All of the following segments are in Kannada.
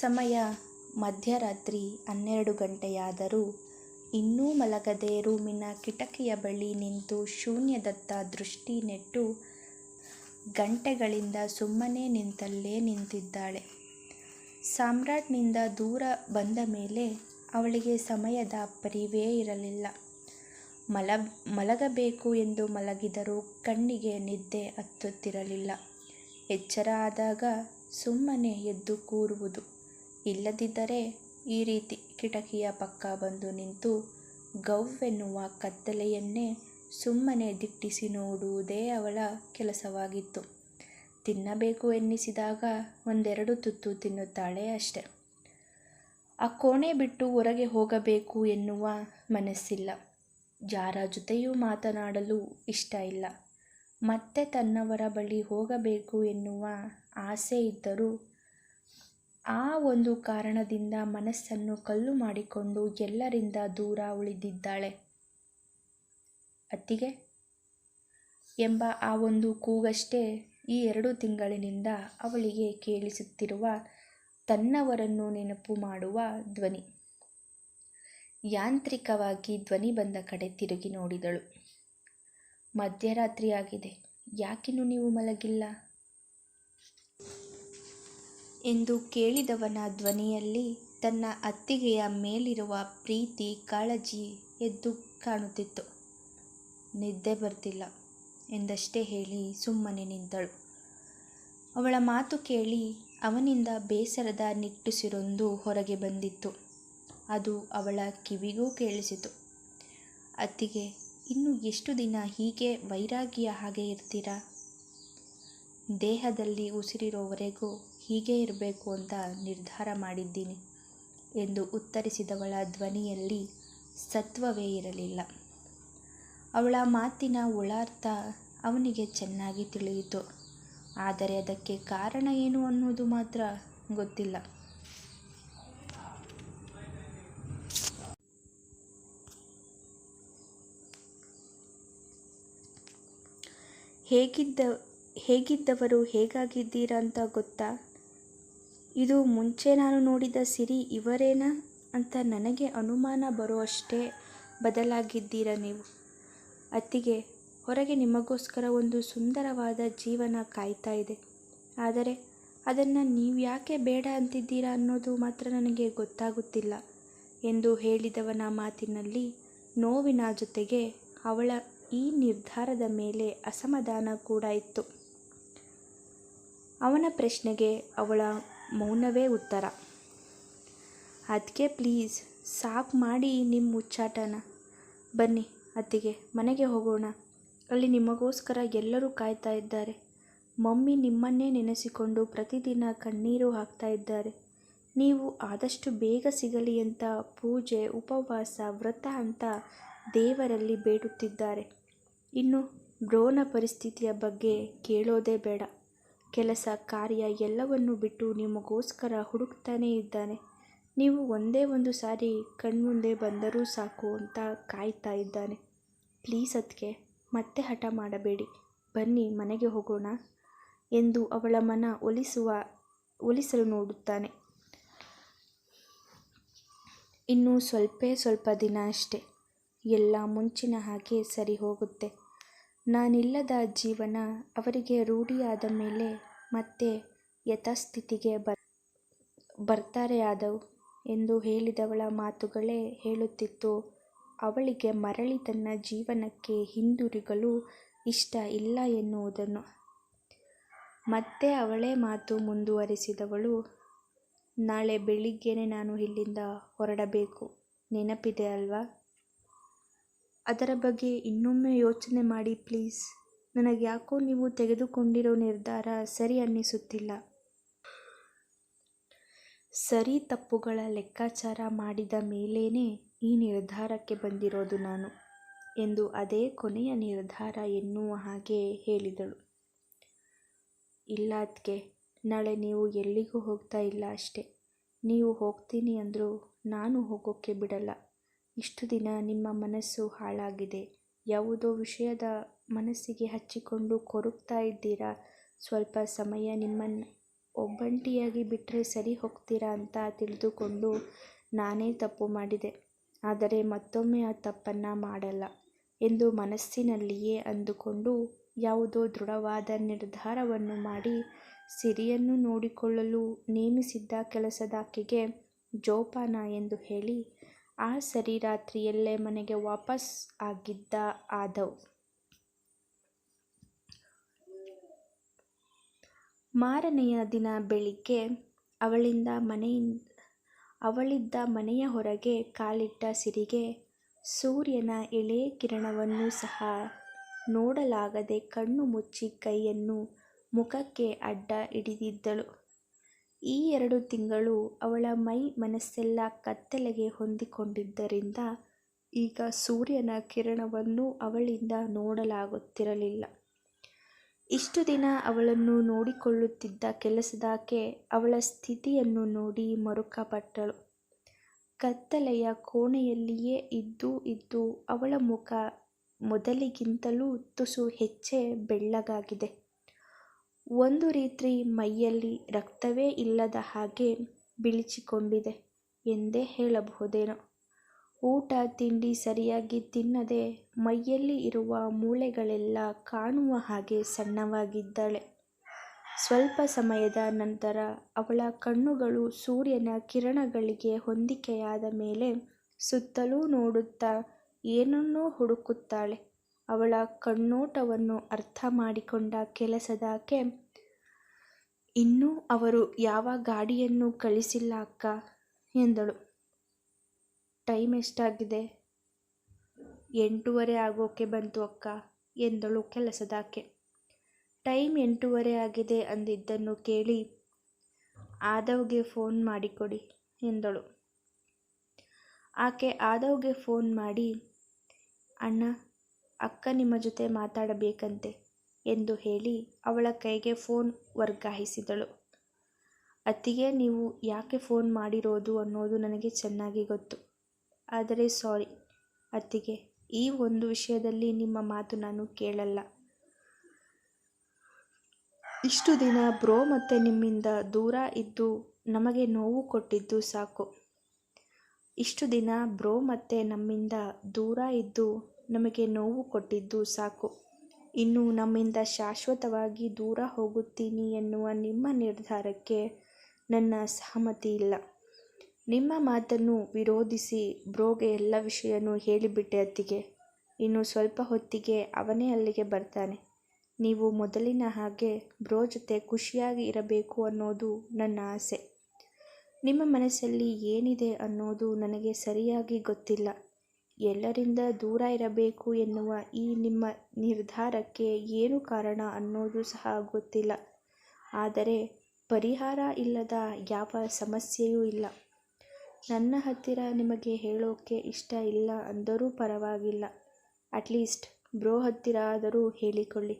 ಸಮಯ ಮಧ್ಯರಾತ್ರಿ ಹನ್ನೆರಡು ಗಂಟೆಯಾದರೂ ಇನ್ನೂ ಮಲಗದೆ ರೂಮಿನ ಕಿಟಕಿಯ ಬಳಿ ನಿಂತು ಶೂನ್ಯದತ್ತ ದೃಷ್ಟಿ ನೆಟ್ಟು ಗಂಟೆಗಳಿಂದ ಸುಮ್ಮನೆ ನಿಂತಲ್ಲೇ ನಿಂತಿದ್ದಾಳೆ. ಸಾಮ್ರಾಟ್ನಿಂದ ದೂರ ಬಂದ ಮೇಲೆ ಅವಳಿಗೆ ಸಮಯದ ಪರಿವೇ ಇರಲಿಲ್ಲ. ಮಲ, ಮಲಗಬೇಕು ಎಂದು ಮಲಗಿದರೂ ಕಣ್ಣಿಗೆ ನಿದ್ದೆ ಹತ್ತುತ್ತಿರಲಿಲ್ಲ. ಎಚ್ಚರ ಆದಾಗ ಸುಮ್ಮನೆ ಎದ್ದು ಕೂರುವುದು. ಇಲ್ಲದಿದ್ದರೆ ಈ ರೀತಿ ಕಿಟಕಿಯ ಪಕ್ಕ ಬಂದು ನಿಂತು ಗವ್ವೆನ್ನುವ ಕತ್ತಲೆಯನ್ನೇ ಸುಮ್ಮನೆ ದಿಟ್ಟಿಸಿ ನೋಡುವುದೇ ಅವಳ ಕೆಲಸವಾಗಿತ್ತು. ತಿನ್ನಬೇಕು ಎನ್ನಿಸಿದಾಗ ಒಂದೆರಡು ತುತ್ತು ತಿನ್ನುತ್ತಾಳೆ ಅಷ್ಟೆ. ಆ ಕೋಣೆ ಬಿಟ್ಟು ಹೊರಗೆ ಹೋಗಬೇಕು ಎನ್ನುವ ಮನಸ್ಸಿಲ್ಲ. ಯಾರ ಜೊತೆಯೂ ಮಾತನಾಡಲು ಇಷ್ಟ ಇಲ್ಲ. ಮತ್ತೆ ತನ್ನವರ ಬಳಿ ಹೋಗಬೇಕು ಎನ್ನುವ ಆಸೆ ಇದ್ದರೂ ಆ ಒಂದು ಕಾರಣದಿಂದ ಮನಸ್ಸನ್ನು ಕಲ್ಲು ಮಾಡಿಕೊಂಡು ಎಲ್ಲರಿಂದ ದೂರ ಉಳಿದಿದ್ದಾಳೆ. ಅತ್ತಿಗೆ, ಎಂಬ ಆ ಒಂದು ಕೂಗಷ್ಟೇ ಈ ಎರಡು ತಿಂಗಳಿನಿಂದ ಅವಳಿಗೆ ಕೇಳಿಸುತ್ತಿರುವ ತನ್ನವರನ್ನು ನೆನಪು ಮಾಡುವ ಧ್ವನಿ. ಯಾಂತ್ರಿಕವಾಗಿ ಧ್ವನಿ ಬಂದ ಕಡೆ ತಿರುಗಿ ನೋಡಿದಳು. ಮಧ್ಯರಾತ್ರಿಯಾಗಿದೆ. ಯಾಕಿನ್ನು ನೀವು ಮಲಗಿಲ್ಲ? ಎಂದು ಕೇಳಿದವನ ಧ್ವನಿಯಲ್ಲಿ ತನ್ನ ಅತ್ತಿಗೆಯ ಮೇಲಿರುವ ಪ್ರೀತಿ ಕಾಳಜಿ ಎದ್ದು ಕಾಣುತ್ತಿತ್ತು. ನಿದ್ದೆ ಬರ್ತಿಲ್ಲ ಎಂದಷ್ಟೇ ಹೇಳಿ ಸುಮ್ಮನೆ ನಿಂತಳು. ಅವಳ ಮಾತು ಕೇಳಿ ಅವನಿಂದ ಬೇಸರದ ನಿಟ್ಟುಸಿರೊಂದು ಹೊರಗೆ ಬಂದಿತ್ತು. ಅದು ಅವಳ ಕಿವಿಗೂ ಕೇಳಿಸಿತು. ಅತ್ತಿಗೆ, ಇನ್ನು ಎಷ್ಟು ದಿನ ಹೀಗೆ ವೈರಾಗಿಯ ಹಾಗೆ ಇರ್ತೀರಾ? ದೇಹದಲ್ಲಿ ಉಸಿರಿರೋವರೆಗೂ ಹೀಗೆ ಇರಬೇಕು ಅಂತ ನಿರ್ಧಾರ ಮಾಡಿದ್ದೀನಿ ಎಂದು ಉತ್ತರಿಸಿದವಳ ಧ್ವನಿಯಲ್ಲಿ ಸತ್ವವೇ ಇರಲಿಲ್ಲ. ಅವಳ ಮಾತಿನ ಒಳಾರ್ಥ ಅವನಿಗೆ ಚೆನ್ನಾಗಿ ತಿಳಿಯಿತು. ಆದರೆ ಅದಕ್ಕೆ ಕಾರಣ ಏನು ಅನ್ನೋದು ಮಾತ್ರ ಗೊತ್ತಿಲ್ಲ. ಹೇಗಿದ್ದ ಹೇಗಿದ್ದವರು ಹೇಗಾಗಿದ್ದೀರಾ ಅಂತ ಗೊತ್ತಾ? ಇದು ಮುಂಚೆ ನಾನು ನೋಡಿದ ಸಿರಿ ಇವರೇನಾ ಅಂತ ನನಗೆ ಅನುಮಾನ ಬರುವಷ್ಟೇ ಬದಲಾಗಿದ್ದೀರ ನೀವು? ಅತ್ತಿಗೆ, ಹೊರಗೆ ನಿಮಗೋಸ್ಕರ ಒಂದು ಸುಂದರವಾದ ಜೀವನ ಕಾಯ್ತಾ ಇದೆ. ಆದರೆ ಅದನ್ನು ನೀವು ಯಾಕೆ ಬೇಡ ಅಂತಿದ್ದೀರಾ ಅನ್ನೋದು ಮಾತ್ರ ನನಗೆ ಗೊತ್ತಾಗುತ್ತಿಲ್ಲ ಎಂದು ಹೇಳಿದವನ ಮಾತಿನಲ್ಲಿ ನೋವಿನ ಜೊತೆಗೆ ಅವಳ ಈ ನಿರ್ಧಾರದ ಮೇಲೆ ಅಸಮಾಧಾನ ಕೂಡ ಇತ್ತು. ಅವನ ಪ್ರಶ್ನೆಗೆ ಅವಳ ಮೌನವೇ ಉತ್ತರ. ಅದಕ್ಕೆ ಪ್ಲೀಸ್ ಸಾಕು ಮಾಡಿ ನಿಮ್ಮ ಮುಚ್ಚಾಟನ. ಬನ್ನಿ ಅತ್ತಿಗೆ, ಮನೆಗೆ ಹೋಗೋಣ. ಅಲ್ಲಿ ನಿಮಗೋಸ್ಕರ ಎಲ್ಲರೂ ಕಾಯ್ತಾ ಇದ್ದಾರೆ. ಮಮ್ಮಿ ನಿಮ್ಮನ್ನೇ ನೆನೆಸಿಕೊಂಡು ಪ್ರತಿದಿನ ಕಣ್ಣೀರು ಹಾಕ್ತಾ ಇದ್ದಾರೆ. ನೀವು ಆದಷ್ಟು ಬೇಗ ಸಿಗಲಿ ಅಂತ ಪೂಜೆ, ಉಪವಾಸ, ವ್ರತ ಅಂತ ದೇವರಲ್ಲಿ ಬೇಡುತ್ತಿದ್ದಾರೆ. ಇನ್ನು ಬ್ರೋನ ಪರಿಸ್ಥಿತಿಯ ಬಗ್ಗೆ ಕೇಳೋದೇ ಬೇಡ. ಕೆಲಸ, ಕಾರ್ಯ ಎಲ್ಲವನ್ನು ಬಿಟ್ಟು ನಿಮಗೋಸ್ಕರ ಹುಡುಕ್ತಾನೇ ಇದ್ದಾನೆ. ನೀವು ಒಂದೇ ಒಂದು ಸಾರಿ ಕಣ್ಮುಂದೆ ಬಂದರೂ ಸಾಕು ಅಂತ ಕಾಯ್ತಾ ಇದ್ದಾನೆ. ಪ್ಲೀಸ್ ಅದಕ್ಕೆ ಮತ್ತೆ ಹಠ ಮಾಡಬೇಡಿ. ಬನ್ನಿ, ಮನೆಗೆ ಹೋಗೋಣ ಎಂದು ಅವಳ ಮನ ಒಲಿಸುವ, ಒಲಿಸಲು ನೋಡುತ್ತಾನೆ. ಇನ್ನು ಸ್ವಲ್ಪೇ ಸ್ವಲ್ಪ ದಿನ ಅಷ್ಟೆ. ಎಲ್ಲ ಮುಂಚಿನ ಹಾಗೆ ಸರಿ ಹೋಗುತ್ತೆ. ನಾನಿಲ್ಲದ ಜೀವನ ಅವರಿಗೆ ರೂಢಿಯಾದ ಮೇಲೆ ಮತ್ತೆ ಯಥಾಸ್ಥಿತಿಗೆ ಬರ್, ಬರ್ತಾರೆ ಆದವು ಎಂದು ಹೇಳಿದವಳ ಮಾತುಗಳೇ ಹೇಳುತ್ತಿತ್ತು. ಅವಳಿಗೆ ಮರಳಿ ತನ್ನ ಜೀವನಕ್ಕೆ ಹಿಂದಿರುಗಲು ಇಷ್ಟ ಇಲ್ಲ ಎನ್ನುವುದನ್ನು. ಮತ್ತೆ ಅವಳೇ ಮಾತು ಮುಂದುವರಿಸಿದವಳು, ನಾಳೆ ಬೆಳಿಗ್ಗೆನೆ ನಾನು ಇಲ್ಲಿಂದ ಹೊರಡಬೇಕು. ನೆನಪಿದೆ ಅಲ್ವಾ? ಅದರ ಬಗ್ಗೆ ಇನ್ನೊಮ್ಮೆ ಯೋಚನೆ ಮಾಡಿ ಪ್ಲೀಸ್. ನನಗೆ ಯಾಕೋ ನೀವು ತೆಗೆದುಕೊಂಡಿರೋ ನಿರ್ಧಾರ ಸರಿ ಅನ್ನಿಸುತ್ತಿಲ್ಲ. ಸರಿ ತಪ್ಪುಗಳ ಲೆಕ್ಕಾಚಾರ ಮಾಡಿದ ಮೇಲೇ ಈ ನಿರ್ಧಾರಕ್ಕೆ ಬಂದಿರೋದು ನಾನು ಎಂದು ಅದೇ ಕೊನೆಯ ನಿರ್ಧಾರ ಎನ್ನುವ ಹಾಗೆ ಹೇಳಿದಳು. ಇಲ್ಲ ಅದ್ಕೆ ನಾಳೆ ನೀವು ಎಲ್ಲಿಗೂ ಹೋಗ್ತಾ ಇಲ್ಲ ಅಷ್ಟೆ. ನೀವು ಹೋಗ್ತೀನಿ ಅಂದರೂ ನಾನು ಹೋಗೋಕ್ಕೆ ಬಿಡಲ್ಲ. ಇಷ್ಟು ದಿನ ನಿಮ್ಮ ಮನಸ್ಸು ಹಾಳಾಗಿದೆ. ಯಾವುದೋ ವಿಷಯದ ಮನಸ್ಸಿಗೆ ಹಚ್ಚಿಕೊಂಡು ಕೊರಗ್ತಾ ಇದ್ದೀರಾ? ಸ್ವಲ್ಪ ಸಮಯ ನಿಮ್ಮನ್ನು ಒಬ್ಬಂಟಿಯಾಗಿ ಬಿಟ್ಟರೆ ಸರಿ ಹೋಗ್ತೀರಾ ಅಂತ ತಿಳಿದುಕೊಂಡು ನಾನೇ ತಪ್ಪು ಮಾಡಿದೆ. ಆದರೆ ಮತ್ತೊಮ್ಮೆ ಆ ತಪ್ಪನ್ನು ಮಾಡಲ್ಲ ಎಂದು ಮನಸ್ಸಿನಲ್ಲಿಯೇ ಅಂದುಕೊಂಡು ಯಾವುದೋ ದೃಢವಾದ ನಿರ್ಧಾರವನ್ನು ಮಾಡಿ ಸಿರಿಯನ್ನು ನೋಡಿಕೊಳ್ಳಲು ನೇಮಿಸಿದ್ದ ಕೆಲಸದಾಕೆಗೆ ಜೋಪಾನ ಎಂದು ಹೇಳಿ ಆ ಸರಿ ರಾತ್ರಿಯಲ್ಲೇ ಮನೆಗೆ ವಾಪಸ್ ಆಗಿದ್ದ ಆದವ್. ಮಾರನೆಯ ದಿನ ಬೆಳಿಗ್ಗೆ ಅವಳಿಂದ ಮನೆಯಿಂದ, ಅವಳಿದ್ದ ಮನೆಯ ಹೊರಗೆ ಕಾಲಿಟ್ಟ ಸಿರಿಗೆ, ಸೂರ್ಯನ ಎಳೆ ಕಿರಣವನ್ನು ಸಹ ನೋಡಲಾಗದೆ ಕಣ್ಣು ಮುಚ್ಚಿ ಕೈಯನ್ನು ಮುಖಕ್ಕೆ ಅಡ್ಡ ಹಿಡಿದಿದ್ದಳು. ಈ ಎರಡು ತಿಂಗಳು ಅವಳ ಮೈ ಮನಸ್ಸೆಲ್ಲ ಕತ್ತಲೆಗೆ ಹೊಂದಿಕೊಂಡಿದ್ದರಿಂದ ಈಗ ಸೂರ್ಯನ ಕಿರಣವನ್ನು ಅವಳಿಂದ ನೋಡಲಾಗುತ್ತಿರಲಿಲ್ಲ. ಇಷ್ಟು ದಿನ ಅವಳನ್ನು ನೋಡಿಕೊಳ್ಳುತ್ತಿದ್ದ ಕೆಲಸದಾಕೆ ಅವಳ ಸ್ಥಿತಿಯನ್ನು ನೋಡಿ ಮರುಕಪಟ್ಟಳು. ಕತ್ತಲೆಯ ಕೋಣೆಯಲ್ಲಿಯೇ ಇದ್ದು ಇದ್ದು ಅವಳ ಮುಖ ಮೊದಲಿಗಿಂತಲೂ ತುಸು ಹೆಚ್ಚೆ ಬೆಳ್ಳಗಾಗಿದೆ. ಒಂದು ರೀತಿ ಮೈಯಲ್ಲಿ ರಕ್ತವೇ ಇಲ್ಲದ ಹಾಗೆ ಬಿಳಿಚಿಕೊಂಡಿದೆ ಎಂದೇ ಹೇಳಬಹುದೇನೋ. ಊಟ, ತಿಂಡಿ ಸರಿಯಾಗಿ ತಿನ್ನದೆ ಮೈಯಲ್ಲಿ ಇರುವ ಮೂಳೆಗಳೆಲ್ಲ ಕಾಣುವ ಹಾಗೆ ಸಣ್ಣವಾಗಿದ್ದಾಳೆ. ಸ್ವಲ್ಪ ಸಮಯದ ನಂತರ ಅವಳ ಕಣ್ಣುಗಳು ಸೂರ್ಯನ ಕಿರಣಗಳಿಗೆ ಹೊಂದಿಕೆಯಾದ ಮೇಲೆ ಸುತ್ತಲೂ ನೋಡುತ್ತಾ ಏನನ್ನೋ ಹುಡುಕುತ್ತಾಳೆ. ಅವಳ ಕಣ್ಣೋಟವನ್ನು ಅರ್ಥ ಮಾಡಿಕೊಂಡ ಕೆಲಸದಾಕೆ, ಇನ್ನೂ ಅವರು ಯಾವ ಗಾಡಿಯನ್ನು ಕಳಿಸಿಲ್ಲ ಅಕ್ಕ, ಎಂದಳು. ಟೈಮ್ ಎಷ್ಟಾಗಿದೆ? ಎಂಟೂವರೆ ಆಗೋಕೆ ಬಂತು ಅಕ್ಕ, ಎಂದಳು ಕೆಲಸದಾಕೆ. ಟೈಮ್ ಎಂಟೂವರೆ ಆಗಿದೆ ಅಂದಿದ್ದನ್ನು ಕೇಳಿ ಆದವ್ಗೆ ಫೋನ್ ಮಾಡಿಕೊಡಿ, ಎಂದಳು. ಆಕೆ ಆದವ್ಗೆ ಫೋನ್ ಮಾಡಿ, ಅಣ್ಣ ಅಕ್ಕ ನಿಮ್ಮ ಜೊತೆ ಮಾತಾಡಬೇಕಂತೆ ಎಂದು ಹೇಳಿ ಅವಳ ಕೈಗೆ ಫೋನ್ ವರ್ಗಾಯಿಸಿದಳು. ಅತ್ತಿಗೆ, ನೀವು ಯಾಕೆ ಫೋನ್ ಮಾಡಿರೋದು ಅನ್ನೋದು ನನಗೆ ಚೆನ್ನಾಗಿ ಗೊತ್ತು. ಆದರೆ ಸಾರಿ, ಅತ್ತಿಗೆ, ಈ ಒಂದು ವಿಷಯದಲ್ಲಿ ನಿಮ್ಮ ಮಾತು ನಾನು ಕೇಳಲ್ಲ. ಇಷ್ಟು ದಿನ ಬ್ರೋ ಮತ್ತೆ ನಿಮ್ಮಿಂದ ದೂರ ಇದ್ದು ನಮಗೆ ನೋವು ಕೊಟ್ಟಿದ್ದು ಸಾಕು. ಇಷ್ಟು ದಿನ ಬ್ರೋ ಮತ್ತೆ ನಮ್ಮಿಂದ ದೂರ ಇದ್ದು ನಮಗೆ ನೋವು ಕೊಟ್ಟಿದ್ದು ಸಾಕು. ಇನ್ನು ನಮ್ಮಿಂದ ಶಾಶ್ವತವಾಗಿ ದೂರ ಹೋಗುತ್ತೀನಿ ಎನ್ನುವ ನಿಮ್ಮ ನಿರ್ಧಾರಕ್ಕೆ ನನ್ನ ಸಹಮತಿ ಇಲ್ಲ. ನಿಮ್ಮ ಮಾತನ್ನು ವಿರೋಧಿಸಿ ಬ್ರೋಗೆ ಎಲ್ಲ ವಿಷಯನೂ ಹೇಳಿಬಿಟ್ಟೆ ಅತ್ತಿಗೆ. ಇನ್ನು ಸ್ವಲ್ಪ ಹೊತ್ತಿಗೆ ಅವನೇ ಅಲ್ಲಿಗೆ ಬರ್ತಾನೆ. ನೀವು ಮೊದಲಿನ ಹಾಗೆ ಬ್ರೋ ಜೊತೆ ಖುಷಿಯಾಗಿ ಇರಬೇಕು ಅನ್ನೋದು ನನ್ನ ಆಸೆ. ನಿಮ್ಮ ಮನಸ್ಸಲ್ಲಿ ಏನಿದೆ ಅನ್ನೋದು ನನಗೆ ಸರಿಯಾಗಿ ಗೊತ್ತಿಲ್ಲ. ಎಲ್ಲರಿಂದ ದೂರ ಇರಬೇಕು ಎನ್ನುವ ಈ ನಿಮ್ಮ ನಿರ್ಧಾರಕ್ಕೆ ಏನು ಕಾರಣ ಅನ್ನೋದು ಸಹ ಗೊತ್ತಿಲ್ಲ. ಆದರೆ ಪರಿಹಾರ ಇಲ್ಲದ ಯಾವ ಸಮಸ್ಯೆಯೂ ಇಲ್ಲ. ನನ್ನ ಹತ್ತಿರ ನಿಮಗೆ ಹೇಳೋಕ್ಕೆ ಇಷ್ಟ ಇಲ್ಲ ಅಂದರೂ ಪರವಾಗಿಲ್ಲ. ಅಟ್ಲೀಸ್ಟ್ ಬ್ರೋ ಹತ್ತಿರ ಆದರೂ ಹೇಳಿಕೊಳ್ಳಿ.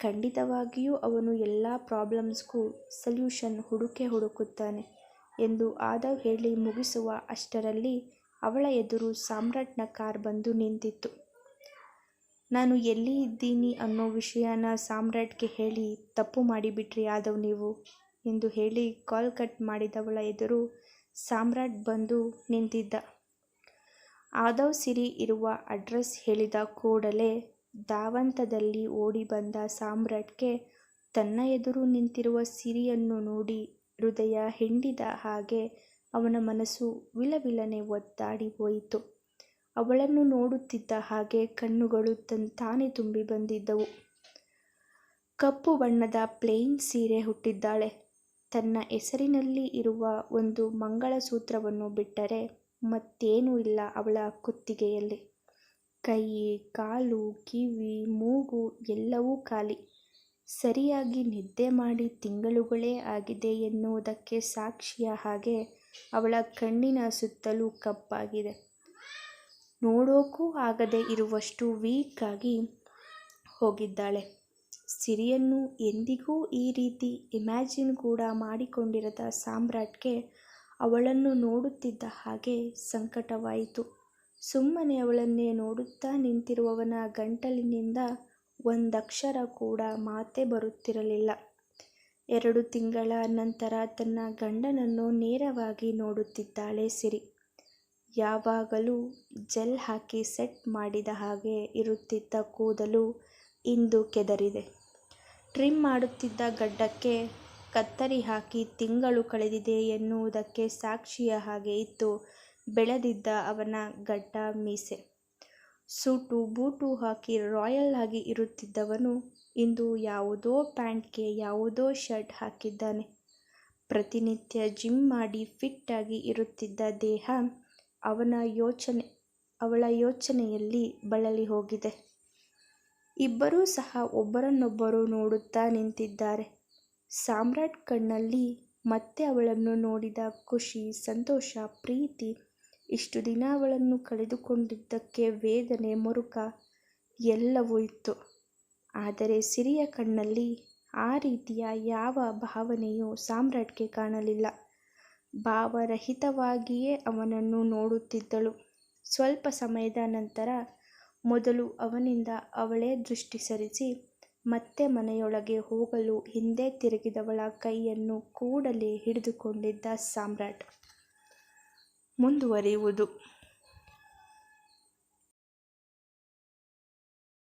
ಖಂಡಿತವಾಗಿಯೂ ಅವನು ಎಲ್ಲ ಪ್ರಾಬ್ಲಮ್ಸ್ಗೂ ಸಲ್ಯೂಷನ್ ಹುಡುಕೇ ಹುಡುಕುತ್ತಾನೆ ಎಂದು ಆದವ್ ಹೇಳಿ ಮುಗಿಸುವ ಅಷ್ಟರಲ್ಲಿ ಅವಳ ಎದುರು ಸಾಮ್ರಾಟ್ನ ಕಾರ್ ಬಂದು ನಿಂತಿತ್ತು. ನಾನು ಎಲ್ಲಿ ಇದ್ದೀನಿ ಅನ್ನೋ ವಿಷಯನ ಸಾಮ್ರಾಟ್ಗೆ ಹೇಳಿ ತಪ್ಪು ಮಾಡಿಬಿಟ್ರಿ ಯಾದವ್ ನೀವು, ಎಂದು ಹೇಳಿ ಕಾಲ್ ಕಟ್ ಮಾಡಿದವಳ ಎದುರು ಸಾಮ್ರಾಟ್ ಬಂದು ನಿಂತಿದ್ದ. ಆದವ್ ಸಿರಿ ಇರುವ ಅಡ್ರೆಸ್ ಹೇಳಿದ ಕೂಡಲೇ ಧಾವಂತದಲ್ಲಿ ಓಡಿ ಬಂದ ಸಾಮ್ರಾಟ್ಗೆ ತನ್ನ ಎದುರು ನಿಂತಿರುವ ಸಿರಿಯನ್ನು ನೋಡಿ ಹೃದಯ ಹಿಂಡಿದ ಹಾಗೆ ಅವನ ಮನಸ್ಸು ವಿಲವಿಲನೆ ಒದ್ದಾಡಿ ಹೋಯಿತು. ಅವಳನ್ನು ನೋಡುತ್ತಿದ್ದ ಹಾಗೆ ಕಣ್ಣುಗಳು ತಾನೇ ತುಂಬಿ ಬಂದಿದ್ದವು. ಕಪ್ಪು ಬಣ್ಣದ ಪ್ಲೇನ್ ಸೀರೆ ಹುಟ್ಟಿದ್ದಾಳೆ. ತನ್ನ ಹೆಸರಿನಲ್ಲಿ ಇರುವ ಒಂದು ಮಂಗಳಸೂತ್ರವನ್ನು ಬಿಟ್ಟರೆ ಮತ್ತೇನೂ ಇಲ್ಲ ಅವಳ ಕುತ್ತಿಗೆಯಲ್ಲಿ. ಕೈ, ಕಾಲು, ಕಿವಿ, ಮೂಗು ಎಲ್ಲವೂ ಖಾಲಿ. ಸರಿಯಾಗಿ ನಿದ್ದೆ ಮಾಡಿ ತಿಂಗಳುಗಳೇ ಆಗಿದೆ ಎನ್ನುವುದಕ್ಕೆ ಸಾಕ್ಷಿಯ ಹಾಗೆ ಅವಳ ಕಣ್ಣಿನ ಸುತ್ತಲೂ ಕಪ್ಪಾಗಿದೆ. ನೋಡೋಕ್ಕೂ ಆಗದೆ ಇರುವಷ್ಟು ವೀಕ್ ಆಗಿ ಹೋಗಿದ್ದಾಳೆ. ಸಿರಿಯನ್ನು ಎಂದಿಗೂ ಈ ರೀತಿ ಇಮ್ಯಾಜಿನ್ ಕೂಡ ಮಾಡಿಕೊಂಡಿರದ ಸಾಮ್ರಾಟ್ಗೆ ಅವಳನ್ನು ನೋಡುತ್ತಿದ್ದ ಹಾಗೆ ಸಂಕಟವಾಯಿತು. ಸುಮ್ಮನೆ ಅವಳನ್ನೇ ನೋಡುತ್ತಾ ನಿಂತಿರುವವನ ಗಂಟಲಿನಿಂದ ಒಂದಕ್ಷರ ಕೂಡ ಮಾತೇ ಬರುತ್ತಿರಲಿಲ್ಲ. ಎರಡು ತಿಂಗಳ ನಂತರ ತನ್ನ ಗಂಡನನ್ನು ನೇರವಾಗಿ ನೋಡುತ್ತಿದ್ದಾಳೆ ಸಿರಿ. ಯಾವಾಗಲೂ ಜೆಲ್ ಹಾಕಿ ಸೆಟ್ ಮಾಡಿದ ಹಾಗೆ ಇರುತ್ತಿದ್ದ ಕೂದಲು ಇಂದು ಕೆದರಿದೆ. ಟ್ರಿಮ್ ಮಾಡುತ್ತಿದ್ದ ಗಡ್ಡಕ್ಕೆ ಕತ್ತರಿ ಹಾಕಿ ತಿಂಗಳು ಕಳೆದಿದೆ ಎನ್ನುವುದಕ್ಕೆ ಸಾಕ್ಷಿಯ ಹಾಗೆ ಇತ್ತು. ಬೆಳೆದಿದ್ದ ಅವನ ಗಡ್ಡ ಮೀಸೆ. ಸೂಟು ಬೂಟು ಹಾಕಿ ರಾಯಲ್ ಆಗಿ ಇರುತ್ತಿದ್ದವನು ಇಂದು ಯಾವುದೋ ಪ್ಯಾಂಟ್ಗೆ ಯಾವುದೋ ಶರ್ಟ್ ಹಾಕಿದ್ದಾನೆ. ಪ್ರತಿನಿತ್ಯ ಜಿಮ್ ಮಾಡಿ ಫಿಟ್ ಆಗಿ ಇರುತ್ತಿದ್ದ ದೇಹ ಅವನ ಯೋಚನೆ, ಅವಳ ಯೋಚನೆಯಲ್ಲಿ ಬಳಲಿ ಹೋಗಿದೆ. ಇಬ್ಬರೂ ಸಹ ಒಬ್ಬರನ್ನೊಬ್ಬರು ನೋಡುತ್ತಾ ನಿಂತಿದ್ದಾರೆ. ಸಾಮ್ರಾಟ್ ಕಣ್ಣಲ್ಲಿ ಮತ್ತೆ ಅವಳನ್ನು ನೋಡಿದ ಖುಷಿ, ಸಂತೋಷ, ಪ್ರೀತಿ ಇಷ್ಟು ದಿನ ಅವಳನ್ನು ಕಳೆದುಕೊಂಡಿದ್ದಕ್ಕೆ ವೇದನೆ ಮುರುಕ ಎಲ್ಲವೂ ಇತ್ತು. ಆದರೆ ಸಿರಿಯ ಕಣ್ಣಲ್ಲಿ ಆ ರೀತಿಯ ಯಾವ ಭಾವನೆಯೂ ಸಾಮ್ರಾಟ್ಗೆ ಕಾಣಲಿಲ್ಲ. ಭಾವರಹಿತವಾಗಿಯೇ ಅವನನ್ನು ನೋಡುತ್ತಿದ್ದಳು. ಸ್ವಲ್ಪ ಸಮಯದ ನಂತರ ಮೊದಲು ಅವನಿಂದ ಅವಳೇ ದೃಷ್ಟಿ ಸರಿಸಿ ಮತ್ತೆ ಮನೆಯೊಳಗೆ ಹೋಗಲು ಹಿಂದೆ ತಿರುಗಿದವಳ ಕೈಯನ್ನು ಕೂಡಲೇ ಹಿಡಿದುಕೊಂಡಿದ್ದ ಸಾಮ್ರಾಟ್. ಮುಂದುವರಿಯುವುದು.